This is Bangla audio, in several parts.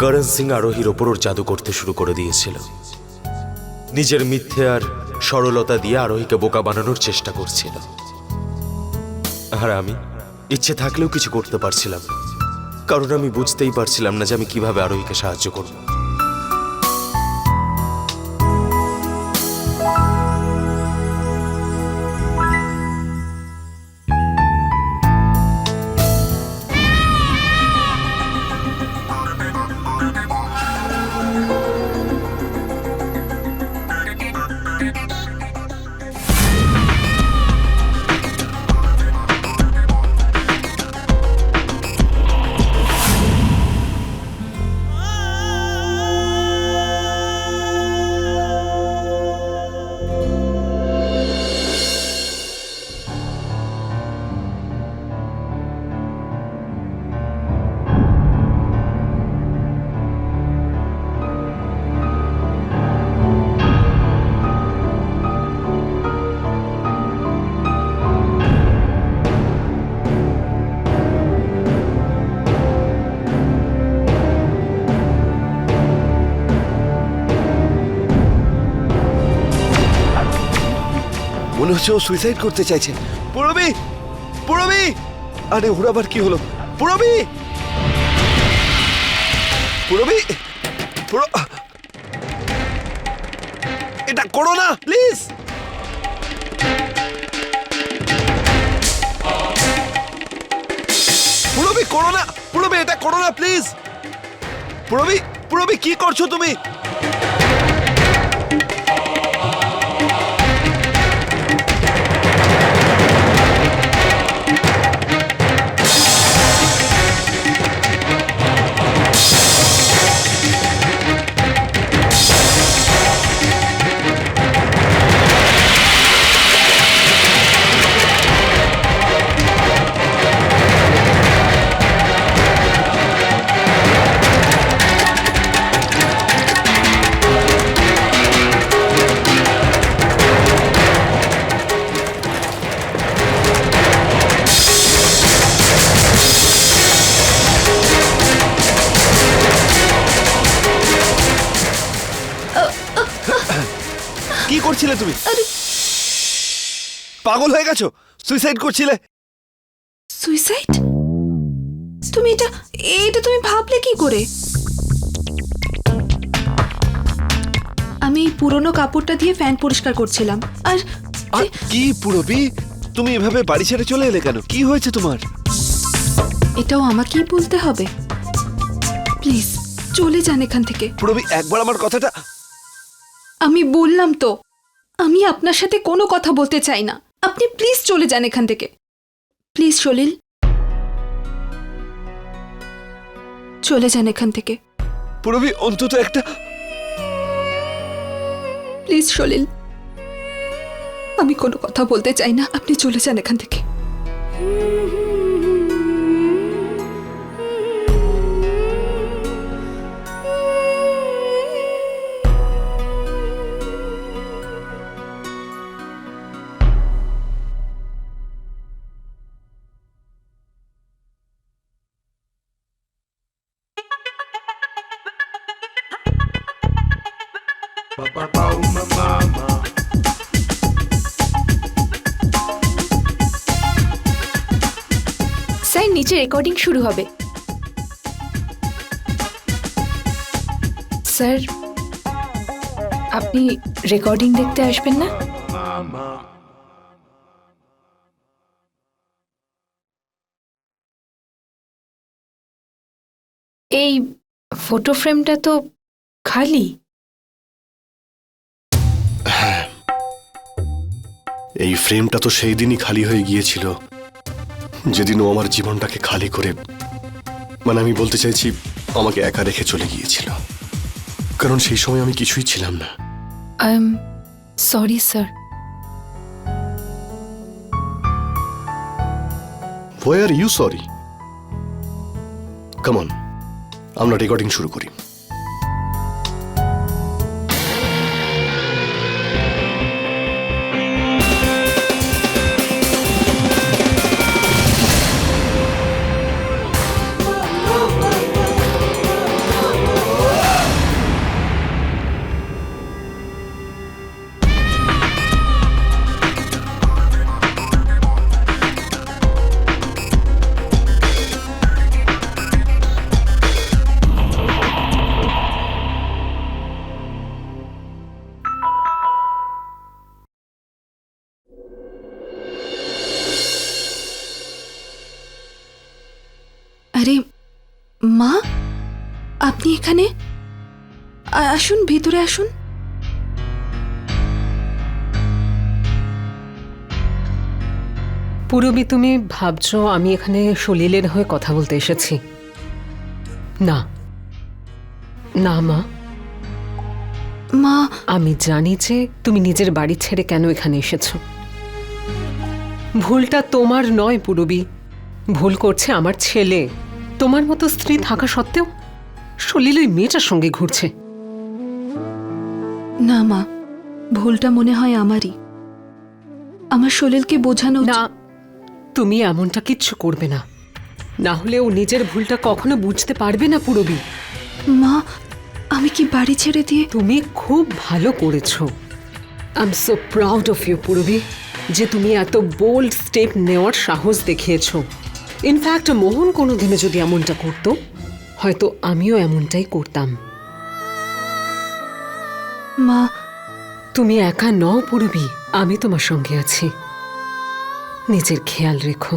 করণ সিং আরোহীর ওপর ওর জাদু করতে শুরু করে দিয়েছিল। নিজের মিথ্যে আর সরলতা দিয়ে আরোহীকে বোকা বানানোর চেষ্টা করছিল। আর আমি ইচ্ছে থাকলেও কিছু করতে পারছিলাম কারণ আমি বুঝতেই পারছিলাম না যে আমি কীভাবে আরোহীকে সাহায্য করব। মনে হচ্ছে ও সুইসাইড করতে চাইছে। পুরবি! পুরবি! আরে, ওর আবার কি হলো? পুরবি! পুরবি! পুরো এটা করো না প্লিজ পুরবি, করো না! পুরবি, এটা করো না প্লিজ পুরবি পুরবি, কি করছ তুমি? করছিলে তুমি? পাগল হয়ে গেছো? সুইসাইড করছিলে? সুইসাইড তুমি এটা এটা তুমি ভাবলে কি করে? আমি এই পুরনো কাপড়টা দিয়ে ফ্যান পরিষ্কার করছিলাম। আর আর কি পুরবি? তুমি এভাবে বাড়ি ছেড়ে চলে এলে কেন? কি হয়েছে তোমার? এটাও আমাকেই বলতে হবে। প্লিজ চলে যান এখান থেকে। পুরবি একবার আমার কথাটা আমি বললাম তো। আমি আপনার সাথে কোনো কথা বলতে চাই না। আপনি প্লিজ চলে যান এখান থেকে। প্লিজ সলিল। চলে যান এখান থেকে। পুরবি অন্তত একটা প্লিজ সলিল। আমি কোনো কথা বলতে চাই না। আপনি চলে যান এখান থেকে। স্যার নিচে রেকর্ডিং শুরু হবে। স্যার আপনি রেকর্ডিং দেখতে আসবেন না? এই ফটো ফ্রেমটা তো খালি। এই ফ্রেমটা তো সেই দিনই খালি হয়ে গিয়েছিল। যেদিন ও আমার জীবনটাকে খালি করে মানে আমি বলতে চাইছি আমাকে একা রেখে চলে গিয়েছিল। কারণ সেই সময় আমি কিছুই ছিলাম না। I am sorry sir why are you sorry come on আমরা রেকর্ডিং শুরু করি। আসুন ভিতরে আসুন। পুরবি তুমি ভাবছ আমি এখানে সলিলের হয়ে কথা বলতে এসেছি? না। না মা। মা। আমি জানি যে তুমি নিজের বাড়ি ছেড়ে কেন এখানে এসেছ। ভুলটা তোমার নয় পুরবি। ভুল করছে আমার ছেলে। তোমার মতো স্ত্রী থাকা সত্ত্বেও সলিল ওই মেয়েটার সঙ্গে ঘুরছে। না মা। ভুলটা মনে হয় আমারই। আমার সলিলকে বোঝানো না তুমি এমনটা কিচ্ছু করবে না। না হলে ও নিজের ভুলটা কখনো বুঝতে পারবে না পুরবি। মা আমি কি বাড়ি ছেড়ে দিয়ে তুমি খুব ভালো করেছ। I am so proud of you Purabi যে তুমি এত বোল্ড স্টেপ নেওয়ার সাহস দেখিয়েছ। ইনফ্যাক্ট মোহন কোনো দিনে যদি এমনটা করতো হয়তো আমিও এমনটাই করতাম। মা তুমি একা নও পুরবি আমি তোমার সঙ্গে আছি। নিজের খেয়াল রেখো।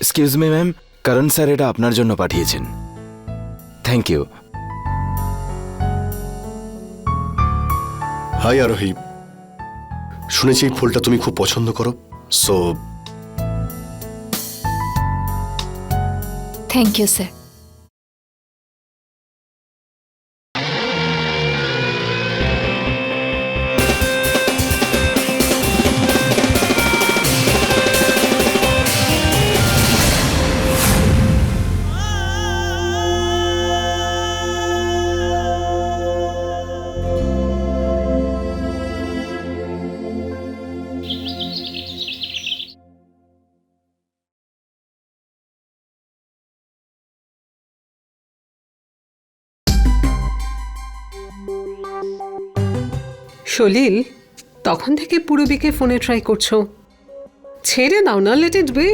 Excuse me ma'am Karan sir এটা আপনার জন্য পাঠিয়েছেন। থ্যাংক ইউ হাই আরোহী শুনেছি এই ফুলটা তুমি খুব পছন্দ করো। So thank you sir Salil, তখন থেকে পুরবিকে ফোনে ট্রাই করছ। ছেড়ে দাও না let it be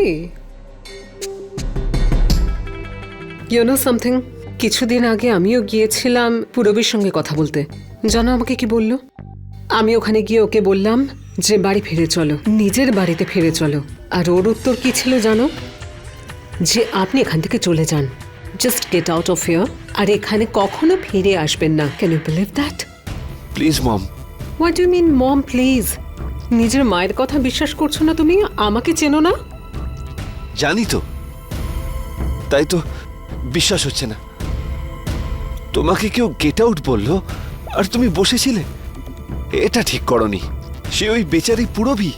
you know something কিছুদিন আগে আমিও গিয়েছিলাম পুরবির সঙ্গে কথা বলতে। জানো আমাকে কি বলল? আমি ওখানে গিয়ে ওকে বললাম যে বাড়ি ফিরে চলো, নিজের বাড়িতে ফিরে চলো। আর ওর উত্তর কি ছিল জানো? যে আপনি এখান থেকে চলে যান। Just get out of here আর এখানে কখনো ফিরে আসবেন না। Can you believe that please mom what you mean mom please নিজের মায়ের কথা বিশ্বাস করছ না তুমি? আমাকে চেনো না? জানি তো। তাই তো বিশ্বাস হচ্ছে না। তোমাকে কেউ গেট আউট বলল? আর তুমি বসেছিলে? এটা ঠিক করনি। সে ওই বেচারি পুরবি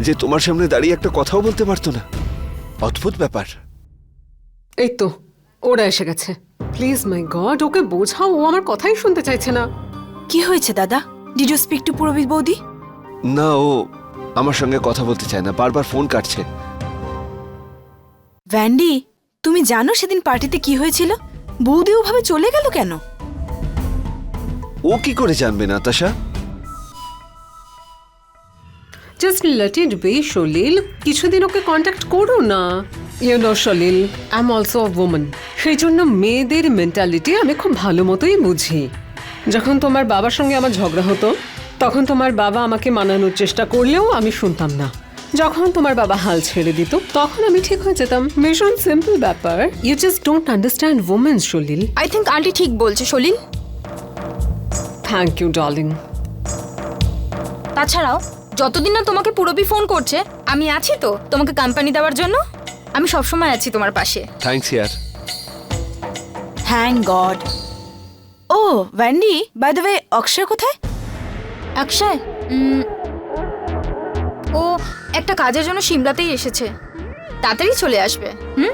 যে তোমার সামনে দাঁড়িয়ে একটা কথাও বলতে পারতো না। অদ্ভুত ব্যাপার। এই তো ওরা এসে গেছে। প্লিজ মাই গড ওকে বোঝাও ও আমার কথাই শুনতে চাইছে না। কি হয়েছে দাদা? Did you speak to Purabi বৌদি না ও আমার সঙ্গে কথা বলতে চায় না বারবার ফোন কাটছে। ভ্যান্ডি তুমি জানো সেদিন পার্টিতে কি হয়েছিল? বৌদি ওভাবে চলে গেল কেন? ও কি করে জানবে Natasha? Just let it be Salil কিছুদিন ওকে কন্ট্যাক্ট করো না। You know Salil I am also a woman সেই জন্য মেয়েদের মেন্টালিটি আমি খুব ভালো মতোই বুঝি। যখন তোমার বাবার সঙ্গে আমার ঝগড়া হতো তখন তোমার বাবা আমাকে মানানোর চেষ্টা করলেও আমি শুনতাম না। যখন তোমার বাবা হাল ছেড়ে দিত তখন আমি ঠিক হয়ে যেতাম। ভীষণ সিম্পল ব্যাপার। You just don't understand women Salil. I think aunty ঠিক বলছে সলিল। থ্যাংক ইউ ডার্লিং তাছাড়াও যতদিন না তোমাকে পুরবি ফোন করছে আমি আছি তো তোমাকে কোম্পানি দেওয়ার জন্য। আমি সবসময় আছি তোমার পাশে। থ্যাঙ্কস ইয়ার। থ্যাংক গড ও ভ্যান্ডি বাই দ্য ওয়ে অক্ষয় কোথায়? অক্ষয় ও একটা কাজের জন্য সিমলাতেই এসেছে। তাড়াতাড়ি চলে আসবে, হুম?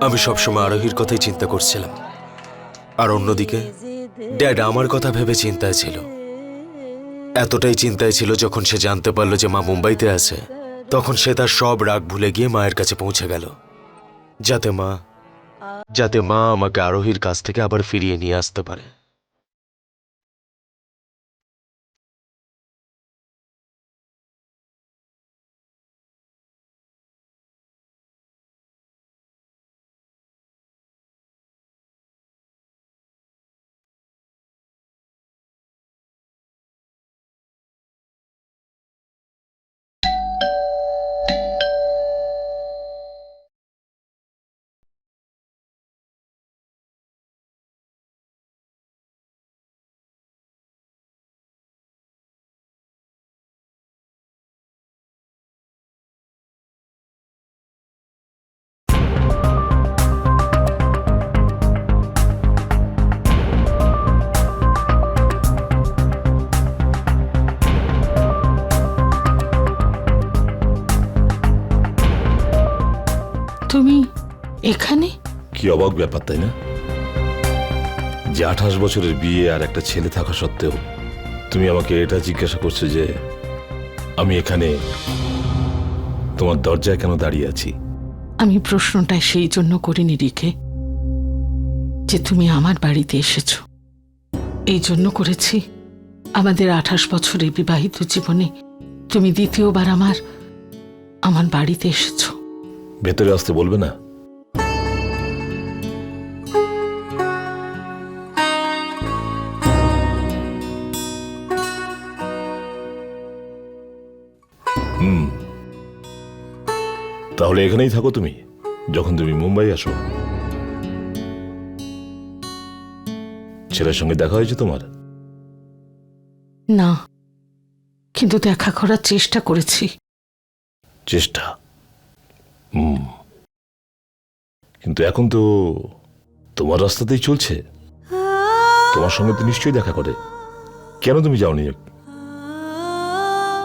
আমি সবসময় আরোহীর কথাই চিন্তা করছিলাম। আর অন্যদিকে, ড্যাড আমার কথা ভেবে চিন্তায় ছিল। এতটাই চিন্তায় ছিল যখন সে জানতে পারল যে মা মুম্বাইতে আছে, তখন সে তার সব রাগ ভুলে গিয়ে মায়ের কাছে পৌঁছে গেল। যাতে মা যাতে মা আমাকে আরোহীর কাছ থেকে আবার ফিরিয়ে নিয়ে আসতে পারে। তুমি এখানে? কি অবাক ব্যাপার তাই না? যে আঠাশ বছরের বিয়ে আর একটা ছেলে থাকা সত্ত্বেও তুমি আমাকে এটা জিজ্ঞাসা করছ যে আমি এখানে তোমার দরজায় কেন দাঁড়িয়ে আছি? আমি প্রশ্নটা সেই জন্য করিনি রিকে যে তুমি আমার বাড়িতে এসেছ। এই জন্য করেছি। আমাদের আঠাশ বছরের বিবাহিত জীবনে তুমি দ্বিতীয়বার আমার আমার বাড়িতে এসেছ। ভেতরে আসতে বলবে না? হুম। তাহলে এখানেই থাকো তুমি যখন তুমি মুম্বাই আসো। ছেলের সঙ্গে দেখা হয়েছে তোমার? না কিন্তু দেখা করার চেষ্টা করেছি। চেষ্টা? হুম। কিন্তু এখন তো তোমার রাস্তাতেই চলছে। তোমার সঙ্গে তো নিশ্চয়ই দেখা করে। কেন তুমি যাওনি?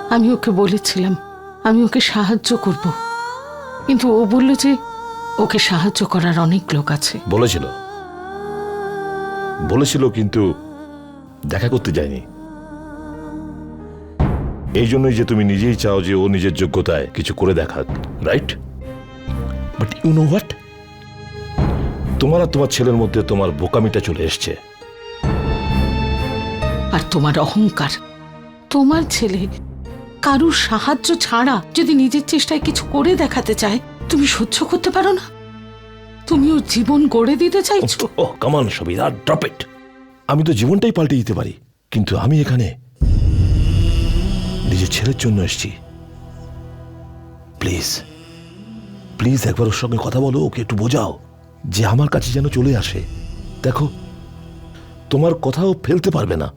আমি ওকে বলেছিলাম আমি ওকে সাহায্য করব। কিন্তু ও বলল যে ওকে সাহায্য করার অনেক লোক আছে। বলেছিল। বলেছিল কিন্তু দেখা করতে যায়নি। এই জন্যই যে তুমি নিজেই চাও যে ও নিজের যোগ্যতায় কিছু করে দেখাক right? But you know what তোমার আর তোমার ছেলের মধ্যে তোমার বোকামিটা চলে এসছে। আর তোমার অহংকার। তোমার ছেলে কারুর সাহায্য ছাড়া যদি নিজের চেষ্টায় কিছু করে দেখাতে চায় তুমি সহ্য করতে পারো না। তুমি ওর জীবন গড়ে দিতে চাইছো। ও কামান সবিতা ড্রপ ইট আমি তো জীবনটাই পাল্টে দিতে পারি কিন্তু আমি এখানে নিজের ছেলের জন্য এসেছি। প্লিজ প্লিজ একবার ওর সঙ্গে কথা বলো ওকে একটু বোঝাও যে আমার কাছে যেন চলে আসে। দেখো তোমার কথাও ফেলতে পারবে না।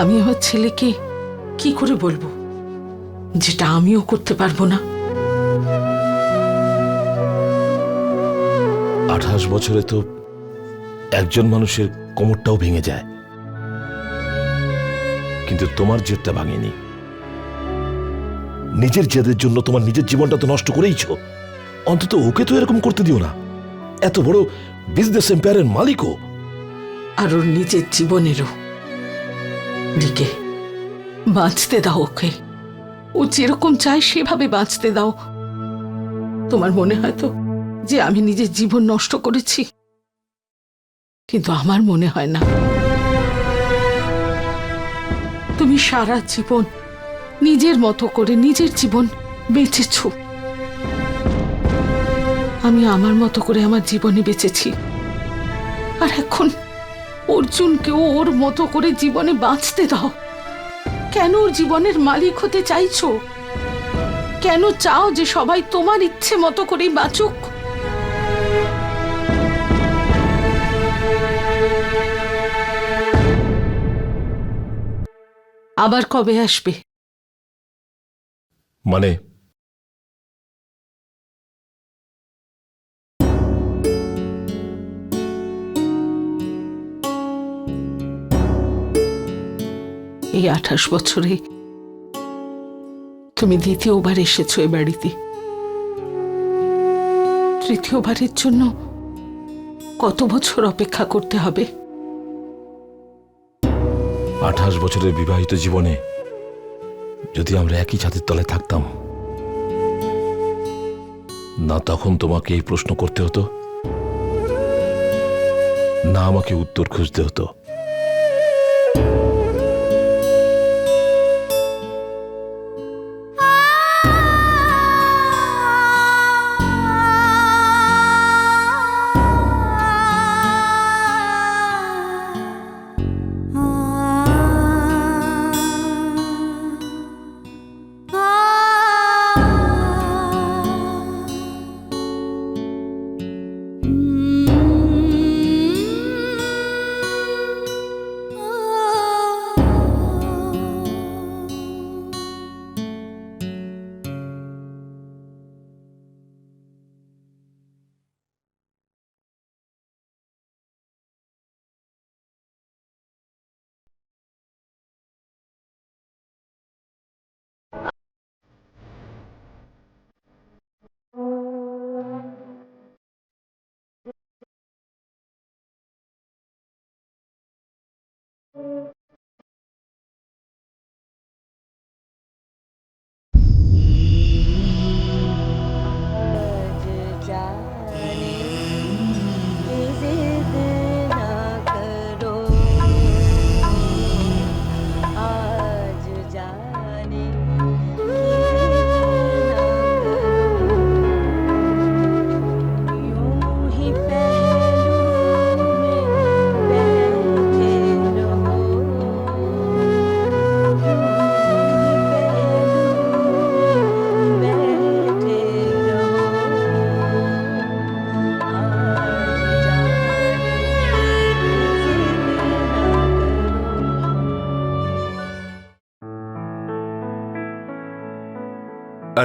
আমি আমার ছেলেকে কি করে বলব? যেটা আমিও করতে পারব না। আঠাশ বছরে তো একজন মানুষের কোমরটাও ভেঙে যায়। কিন্তু তোমার জেদটা ভাঙেনি। নিজের জেদের জন্য তোমার নিজের জীবনটা তো নষ্ট করেইছ। অন্তত ওকে তো এরকম করতে দিও না। এত বড় বিজনেস এম্পায়ারের মালিকও। আর ওর নিজের জীবনেরও। দিকে, বাঁচতে দাও ওকে। ও যেরকম চায় সেভাবে বাঁচতে দাও। তোমার মনে হয় তো যে আমি নিজের জীবন নষ্ট করেছি? কিন্তু আমার মনে হয় না। তুমি সারা জীবন, নিজের মতো করে নিজের জীবন বেঁচেছ। আমি আমার মতো করে আমার জীবনে বেঁচেছি। আর এখন অর্জুনকেও ওর মতো করে জীবনে বাঁচতে দাও। কেন ওর জীবনের মালিক হতে চাইছো? কেন চাও যে সবাই তোমার ইচ্ছে মতো করেই বাঁচুক? আবার কবে আসবে? মানে? এই আঠাশ বছরে তুমি দ্বিতীয়বার এসেছ এ বাড়িতে। তৃতীয়বারের জন্য কত বছর অপেক্ষা করতে হবে? আঠাশ বছরের বিবাহিত জীবনে যদি আমরা একই ছাদের তলে থাকতাম, না তখন তোমাকে এই প্রশ্ন করতে হতো, না আমাকে উত্তর খুঁজতে হতো।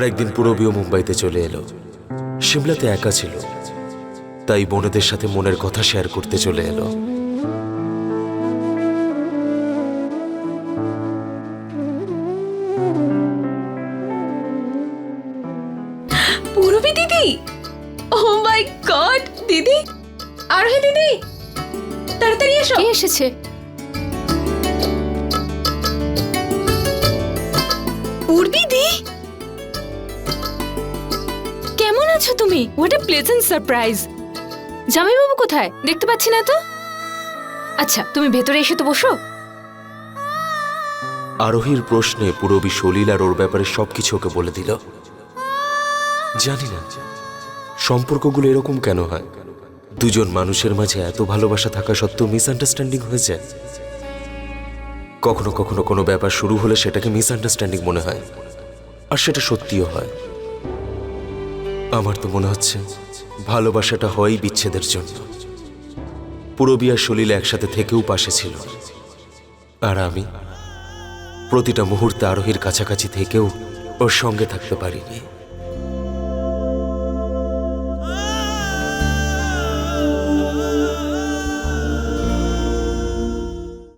আর একদিন পুরবিও মুম্বাইতে চলে এলো। সিমলাতে একা ছিল। তাই বোনেদের সাথে মনের কথা শেয়ার করতে চলে এলো। পূরবী দিদি! ও মাই গড দিদি! আর হে দিদি! তাড়াতাড়ি এসো। কে এসেছে? হোয়াট এ প্লেজেন্ট সারপ্রাইজ জামাইবাবু কোথায়? দেখতে পাচ্ছি না তো? আচ্ছা তুমি ভেতরে এসে তো বসো। আরোহীর প্রশ্নে পুরবী সলিল আর ওর ব্যাপারে সবকিছু ওকে বলে দিল। জানি না, সম্পর্কগুলো এরকম কেন হয়? দুজন মানুষের মাঝে এত ভালোবাসা থাকা সত্ত্বেও মিসআন্ডারস্ট্যান্ডিং হয়ে যায়। কখনো কখনো কোনো ব্যাপার শুরু হলে সেটাকে মিসআন্ডারস্ট্যান্ডিং মনে হয়, আর সেটা সত্যিও হয়। আমার তো মনে হচ্ছে ভালোবাসাটা হয় বিচ্ছেদের জন্য। পুরবি আর সলিল একসাথে থেকেও পাশে ছিল। আর আমি প্রতিটা মুহূর্তে আরোহীর কাছাকাছি থেকেও ওর সঙ্গে থাকতে পারিনি।